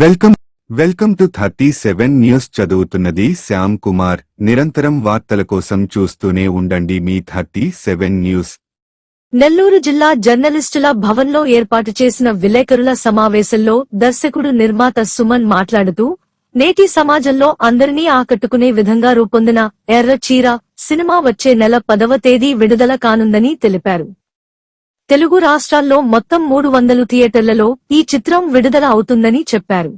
Welcome welcome to thirty seven news చదువుతున్నది శ్యామ్ కుమార్. నిరంతరం వార్తల కోసం చూస్తూనే ఉండండి మీ థర్టీ సెవెన్ న్యూస్. నెల్లూరు జిల్లా జర్నలిస్టుల భవన్లో ఏర్పాటు చేసిన విలేకరుల సమావేశంలో దర్శకుడు నిర్మాత సుమన్ మాట్లాడుతూ నేటి సమాజంలో అందరినీ ఆకట్టుకునే విధంగా రూపొందిన ఎర్ర చీర సినిమా వచ్చే నెల పదవ తేదీ విడుదల కానుందని తెలిపారు. తెలుగు రాష్ట్రాల్లో మొత్తం మూడు వందలు థియేటర్లలో ఈ చిత్రం విడుదల అవుతుందని చెప్పారు.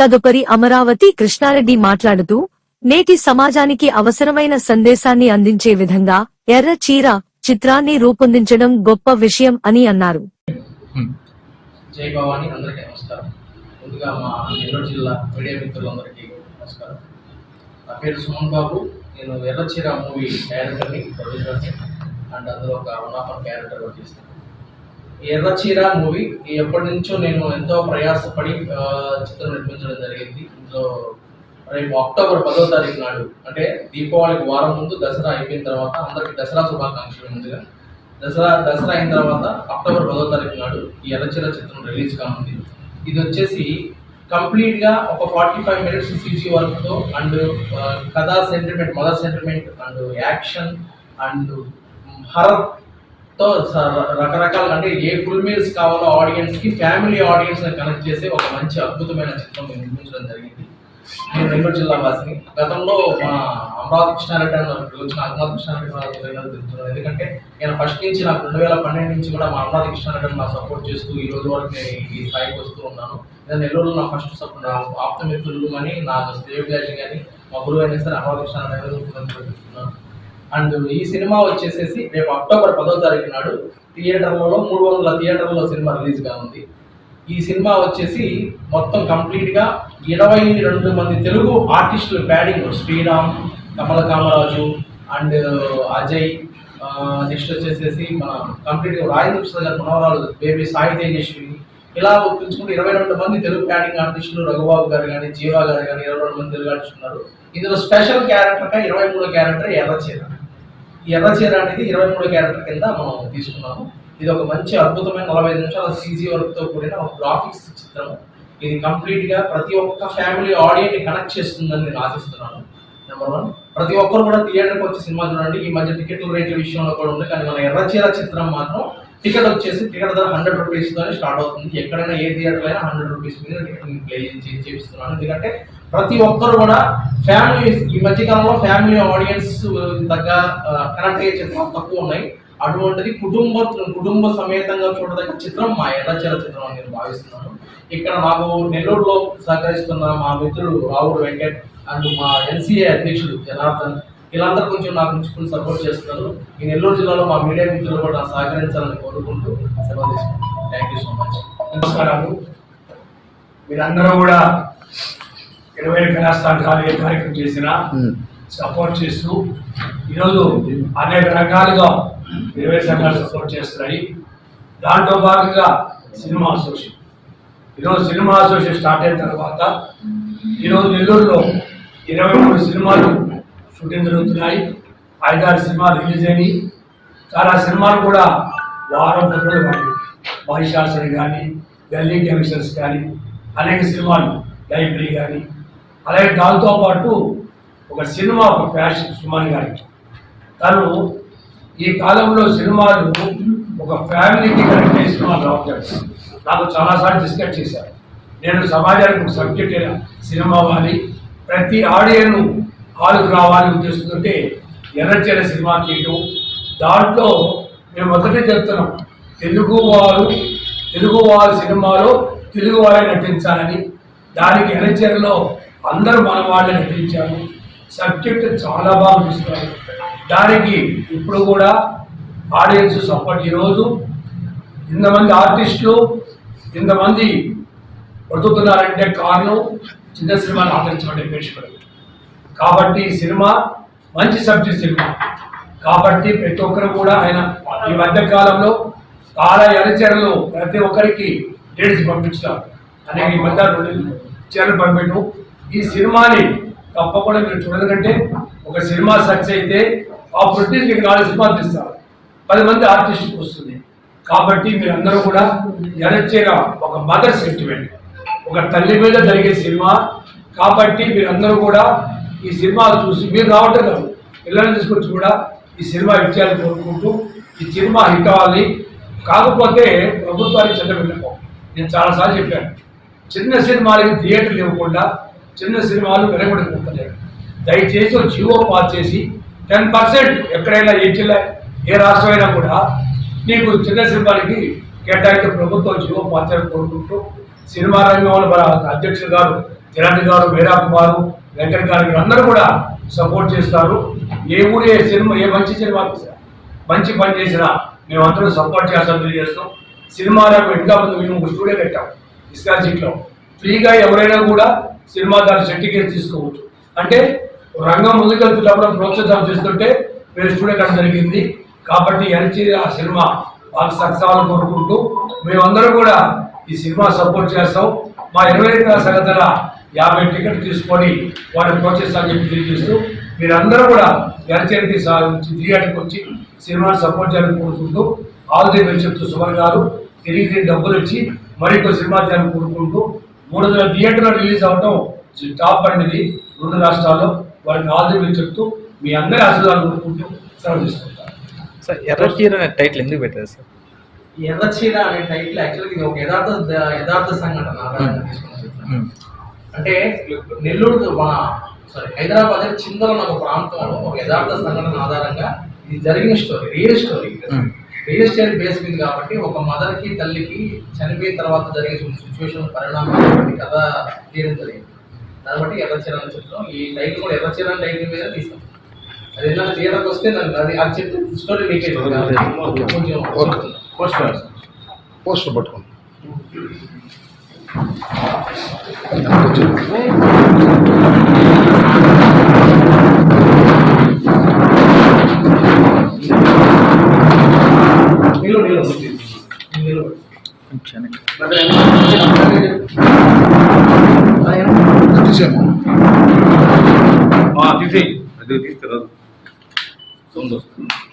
తదుపరి అమరావతి కృష్ణారెడ్డి మాట్లాడుతూ నేటి సమాజానికి అవసరమైన సందేశాన్ని అందించే విధంగా ఎర్ర చీర చిత్రాన్ని రూపొందించడం గొప్ప విషయం అని అన్నారు. జై భవాని అందరికీ నమస్కారం. ముందుగా మా నెల్లూరు జిల్లా మీడియా మిత్రులందరికీ నమస్కారం. నా పేరు సుమన్ బాబు. నేను ఎర్రచీర మూవీ డైరెక్టర్ని ప్రొడ్యూసర్ని. అండ్ అందులో ఒక వన్ ఆఫ్ వన్ క్యారెక్టర్ వచ్చేసింది ఎర్రచీర మూవీ ఎప్పటి నుంచో నేను ఎంతో ప్రయాసపడి చిత్రం నిర్మించడం జరిగింది. ఇందులో రేపు అక్టోబర్ పదో తారీఖు నాడు అంటే దీపావళికి వారం ముందు దసరా అయిపోయిన తర్వాత అందరికి దసరా శుభాకాంక్షలు ముందుగా. దసరా దసరా అయిన తర్వాత అక్టోబర్ పదో తారీఖు నాడు ఈ ఎర్రచీర చిత్రం రిలీజ్ కానుంది. ఇది వచ్చేసి కంప్లీట్గా ఒక ఫార్టీ ఫైవ్ మినిట్స్ సీజీ వర్క్తో అండ్ కథా sentiment mother sentiment and action and horror రకరకాల అంటే ఏ ఫుల్ మీల్స్ కావాలో ఆడియన్స్కి ఫ్యామిలీ ఆడియన్స్ని కనెక్ట్ చేసే ఒక మంచి అద్భుతమైన చిత్రం మేము నిర్మించడం జరిగింది. నేను నెల్లూరు జిల్లా వాసిని. గతంలో మా అమరావతి కృష్ణారెడ్డి అని నాకు వచ్చిన అమరావతి కృష్ణారెడ్డి గారు తెలియదు ఎందుకంటే నేను ఫస్ట్ నుంచి నాకు రెండు వేల పన్నెండు నుంచి కూడా మా అమరావతి కృష్ణారెడ్డి నా సపోర్ట్ చేస్తూ ఈ రోజు వరకు నేను ఈ స్థాయికి వస్తూ ఉన్నాను. నేను నెల్లూరులో నా ఫస్ట్ సపోర్ట్ నా ఆప్త మిత్రులు కానీ నా స్టేట్ గారి కానీ మా గురువు అయినా సరే అమరావతి కృష్ణారెడ్డి గారు అండ్ ఈ సినిమా వచ్చేసేసి రేపు అక్టోబర్ పదో తారీఖు నాడు థియేటర్లలో మూడు వందల థియేటర్లలో సినిమా రిలీజ్గా ఉంది ఈ సినిమా వచ్చేసి మొత్తం కంప్లీట్గా ఇరవై రెండు మంది తెలుగు ఆర్టిస్టులు బ్యాడింగ్ శ్రీరామ్ కమల కామరాజు అండ్ అజయ్. నెక్స్ట్ వచ్చేసేసి మన కంప్లీట్గా రాజదీప్ సార్ ప్రసాద్ మనవరాలు బేబీ సాయి తేజస్వి ఇలా ఒప్పించుకుంటే ఇరవై రెండు మంది తెలుగు బ్యాటింగ్ ఆర్టిస్టులు రఘుబాబు గారు కానీ జీవా గారు కానీ ఇరవై రెండు మంది తెలుగు ఆర్టిస్టులు ఉన్నారు. ఇందులో స్పెషల్ క్యారెక్టర్గా ఇరవై మూడో క్యారెక్టర్ ఎర్రచీర ఈ ఎర్రచీర అనేది ఇరవై మూడు క్యారెక్టర్ కింద మనం తీసుకున్నాము. ఇది ఒక మంచి అద్భుతమైన నలభై ఐదు నిమిషాల సీజీ వర్క్తో కూడిన ఒక గ్రాఫిక్స్ చిత్రం. ఇది కంప్లీట్గా ప్రతి ఒక్క ఫ్యామిలీ ఆడియన్స్ని కనెక్ట్ చేస్తుందని నేను ఆశిస్తున్నాను. నెంబర్ వన్ ప్రతి ఒక్కరు కూడా థియేటర్కి వచ్చి సినిమా చూడండి. ఈ మధ్య టికెట్ల రేట్ల విషయంలో కూడా ఉంది. కానీ మన ఎర్రచీర చిత్రం మాత్రం టికెట్ వచ్చేసి టికెట్ ధర హండ్రెడ్ రూపీస్ తోనే స్టార్ట్ అవుతుంది. ఎక్కడైనా ఏ థియేటర్ అయినా హండ్రెడ్ రూపీస్ మీద టికెట్ ప్లే చేసి చేపిస్తున్నాను. ఎందుకంటే ప్రతి ఒక్కరు కూడా ఫ్యామిలీ ఈ మధ్య కాలంలో ఫ్యామిలీ ఆడియన్స్ తగ్గ కనెక్ట్ అయ్యే చిత్రాలు తక్కువ ఉన్నాయి. అటువంటిది కుటుంబ కుటుంబ సమేతంగా చూడదగ్గ చిత్రం మా ఎర్రచీర చిత్రం అని నేను భావిస్తున్నాను. ఇక్కడ మాకు నెల్లూరులో సహకరిస్తున్న మా మిత్రుడు రావుడు వెంకట్ అండ్ మా ఎన్సీఏ అధ్యక్షుడు జనార్దన్ వీళ్ళందరూ కొంచెం నాకు నుంచి కొంచెం సపోర్ట్ చేస్తున్నారు. ఈ నెల్లూరు జిల్లాలో మా మీడియా మిత్రులు కూడా సహకరించాలని కోరుకుంటూ సెలవు తీసుకుంటాను థ్యాంక్ యూ సో మచ్ నమస్కారాలు మీరందరూ కూడా ఇరవై కళాస్థానాలు ఏ కార్యక్రమం చేసినా సపోర్ట్ చేస్తూ ఈరోజు అనేక రకాలుగా ఇరవై సంఘాలు సపోర్ట్ చేస్తున్నాయి. దాంట్లో భాగంగా సినిమా అసోసియేషన్. ఈరోజు సినిమా అసోసియేషన్ స్టార్ట్ అయిన తర్వాత ఈరోజు నెల్లూరులో ఇరవై మూడు సినిమాలు షూటింగ్ జరుగుతున్నాయి. ఐదారు సినిమాలు రిలీజ్ అయినాయి. చాలా సినిమాలు కూడా వారం రోజులు కానీ మహిషాసుని కానీ గల్లీ కెమిషన్స్ కానీ అనేక సినిమాలు లైబ్రరీ కానీ అలాగే దాంతోపాటు ఒక సినిమా ఒక ఫ్యాషన్ సుమన్ గారికి తను ఈ కాలంలో సినిమాలు ఒక ఫ్యామిలీకి కనెక్ట్ అయ్యే సినిమాలు రావట్లేదు నాకు చాలాసార్లు డిస్కస్ చేశారు. నేను సమాజానికి ఒక సబ్జెక్ట్ అయిన సినిమా అవ్వాలి ప్రతి ఆడియన్ హాల్కి రావాలని ఉద్దేశంతో ఎర్రచెర సినిమా తీయటం. దాంట్లో మేము మొదటే చెప్తున్నాం. తెలుగు వారు తెలుగు వారి సినిమాలో తెలుగు వారే నటించాలని. దానికి ఎర్రచెరలో అందరూ మన వాళ్ళే నటించారు. సబ్జెక్ట్ చాలా బాగా చూస్తున్నారు దానికి ఇప్పుడు కూడా ఆడియన్స్ సపోర్ట్ ఈరోజు. ఇంతమంది ఆర్టిస్టులు ఇంతమంది బ్రతుకుతున్నారంటే కారణం చిన్న సినిమాని ఆదరించబడే ప్రేక్షకులు కాబట్టి ఈ సినిమా మంచి సబ్జెక్ట్ సినిమా. కాబట్టి ప్రతి ఒక్కరు కూడా ఆయన ఈ మధ్య కాలంలో చాలా ఎరచరలు ప్రతి ఒక్కరికి డేట్స్ పంపించడం అనేక ఈ మధ్య చీరలు పంపించడం ఈ సినిమాని తప్పకుండా మీరు చూడదంటే ఒక సినిమా సక్సెస్ అయితే ఆ ప్రొడ్యూస్ మీకు నాలుగు సినిమాలు తీస్తారు. పది మంది ఆర్టిస్టులకు వస్తుంది. కాబట్టి మీరందరూ కూడా ఎరచేర ఒక మదర్ సెంటిమెంట్ ఒక తల్లి మీద జరిగే సినిమా. కాబట్టి మీరందరూ కూడా ఈ సినిమా చూసి మీరు రావటం కాదు. పిల్లల్ని తీసుకొచ్చి కూడా ఈ సినిమా హిట్ చేయాలని కోరుకుంటూ ఈ సినిమా హిట్ అవ్వాలి. కాకపోతే ప్రభుత్వానికి చెడ్డ విన్నపం. నేను చాలాసార్లు చెప్పాను. చిన్న సినిమాలకి థియేటర్లు ఇవ్వకుండా చిన్న సినిమాలు వెనకబడిపోతున్నాయి. దయచేసి ఒక జియో పాస్ చేసి టెన్ పర్సెంట్ ఎక్కడైనా ఏ జిల్లా ఏ రాష్ట్రమైనా కూడా నీకు చిన్న సినిమాలకి కేటాయించిన ప్రభుత్వం జియో పాస్ చేయాలని కోరుకుంటూ సినిమా రంగంలో మన అధ్యక్షులు గారు కిరణ్ గారు మీరా కుమారు వెంకట గారు అందరూ కూడా సపోర్ట్ చేస్తారు. ఏ ఊరే ఏ సినిమా ఏ మంచి సినిమా మంచి పని చేసినా మేము అందరూ సపోర్ట్ చేస్తాం తెలియజేస్తాం సినిమా రంగం ఇంకా ముందు మేము ఒక స్టూడియో పెట్టాం. ఇస్కాజిట్లో ఫ్రీగా ఎవరైనా కూడా సినిమా దాని సర్టిఫికేట్ తీసుకోవచ్చు. అంటే రంగం ముందుకెళ్తున్నప్పుడు ప్రోత్సాహం చేస్తుంటే మేము స్టూడియో కట్ట జరిగింది. కాబట్టి ఎనర్జీ ఆ సినిమా బాగా సక్సెస్ అవ్వాలని కోరుకుంటూ మేమందరం కూడా ఈ సినిమా సపోర్ట్ చేస్తాం. మా ఇరవై ఎనిమిది యాభై టికెట్ తీసుకొని వాడిని ప్రోత్సహిస్తామని చెప్పి తెలియజేస్తూ మీరందరూ కూడా ఎనర్జీకి థియేటర్కి వచ్చి సినిమాని సపోర్ట్ చేయాలని కోరుకుంటూ ఆల్ ది చెప్తూ సుమన్ గారు తిరిగి డబ్బులు ఇచ్చి మరికొన్ని సినిమా చేయాలని కోరుకుంటూ మూడు వందల థియేటర్లో రిలీజ్ అవటం టాప్ అనేది రెండు రాష్ట్రాల్లో. వారికి ఆల్ ది చెప్తూ మీ అందరి ఆశీర్వాదాలు కోరుకుంటూ సెలవు తీసుకుంటారు సార్ ఎర్ర చీర అనే టైటిల్ ఎందుకు పెట్టారు సార్? ఎర్రచీర అనే టైటిల్ యాక్చువల్గా ఇది ఒక యథార్థ యథార్థ సంఘటన. ఆధారంగా తీసుకున్న చిత్రం మ్మ్. అంటే నెల్లూరు మన సారీ హైదరాబాద్ చిందల ఒక ప్రాంతంలో ఒక యథార్థ సంఘటన ఆధారంగా ఇది జరిగిన story real story. Real story base మీద కాబట్టి ఒక మదర్కి తల్లికి చనిపోయిన తర్వాత జరిగే సిచ్యువేషన్ పరిణామాలు కథ తీయడం జరిగింది. దాన్ని బట్టి ఎర్రచీర అని చెప్తాం ఈ టైటిల్ కూడా ఎర్రచీర అనే టైటిల్ మీద తీస్తాం. అది ఏదైనా థియేటర్కి వస్తే దాన్ని అది అది చెప్తే స్టోరీ లీకేజ్ కొంచెం ఓకే. పోస్ట్ పోస్టర్ పట్టుకోండి నిలువ నిలువ నిలువ కొంచెం తీసేమో తీసేయి అది తీసుకురాదు సౌండ్ వస్తుంది